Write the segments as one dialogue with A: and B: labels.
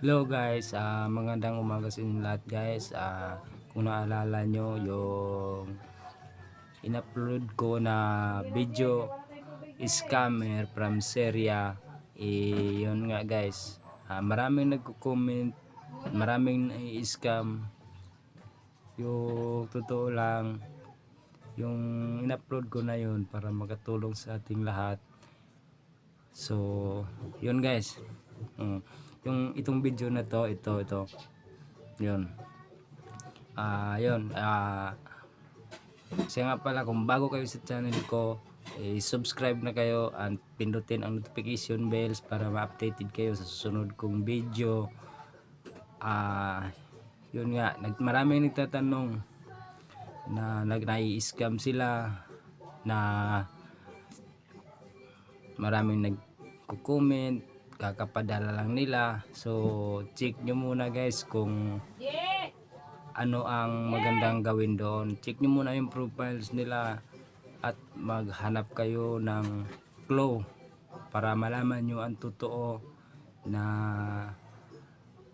A: Hello guys, ah magandang umaga sa inyo lahat guys. Ah kung naalala nyo yung in-upload ko na video scammer from Syria eh, yun nga guys. Ah, maraming nagko-comment, maraming i-scam. Yung totoo lang yung in-upload ko na yun para makatulong sa ating lahat. So, yun guys. Mm. Yung itong video na to, ito, ito. Yun. Ah, yun. Ah, siya nga pala kung bago kayo sa channel ko, eh, subscribe na kayo and pindutin ang notification bells para ma-updated kayo sa susunod kong video. Ah, yun nga, nag, maraming nagtatanong na nag scam sila na maraming nagko-comment kakapadala lang nila. So check nyo muna guys kung ano ang magandang gawin doon. Check nyo muna yung profiles nila at maghanap kayo ng clue para malaman nyo ang totoo na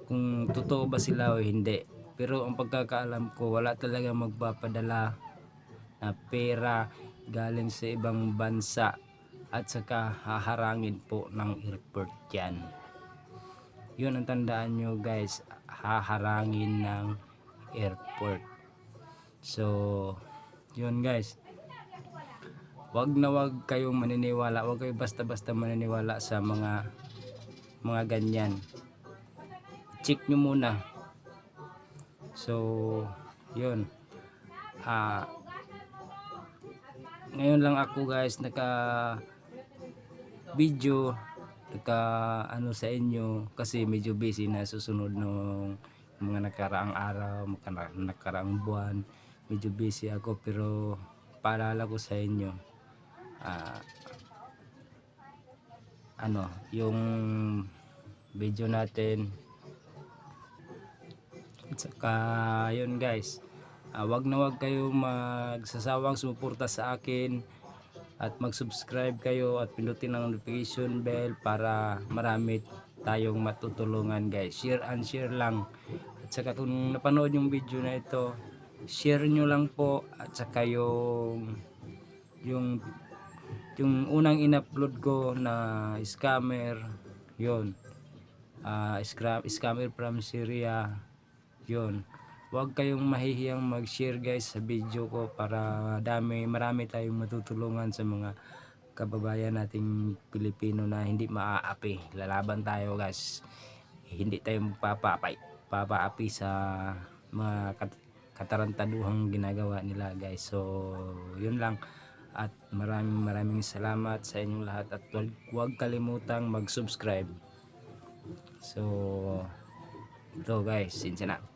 A: kung totoo ba sila o hindi. Pero ang pagkakaalam ko wala talaga magpapadala na pera galing sa ibang bansa at saka haharangin po ng airport yan. Yun ang tandaan nyo guys. Haharangin ng airport. So yun guys. Wag na wag kayong maniniwala. Wag kayo basta basta maniniwala sa mga mga ganyan. Check nyo muna. So yun. Ah ngayon lang ako guys. Naka video naka ano sa inyo kasi medyo busy na susunod ng mga nakaraang araw mga nakaraang buwan medyo busy ako pero paalala ko sa inyo ah, ano yung video natin at saka yun guys ah, wag na wag kayo magsasawang sumuporta sa akin at mag-subscribe kayo at pindutin ang notification bell para marami tayong matutulungan guys. Share and share lang. At saka kung napanood yung video na ito share nyo lang po. At saka yung yung yung unang in-upload ko na scammer yon uh, scammer from Syria yon huwag kayong mahihiyang mag-share guys sa video ko para dami marami tayong matutulungan sa mga kababayan nating Pilipino na hindi maaapi. Lalaban tayo guys. Hindi tayo papapay papaapi sa mga kat katarantaduhang ginagawa nila guys. So yun lang. At maraming maraming salamat sa inyong lahat. At huwag, huwag kalimutang mag subscribe so ito guys. Sinsya na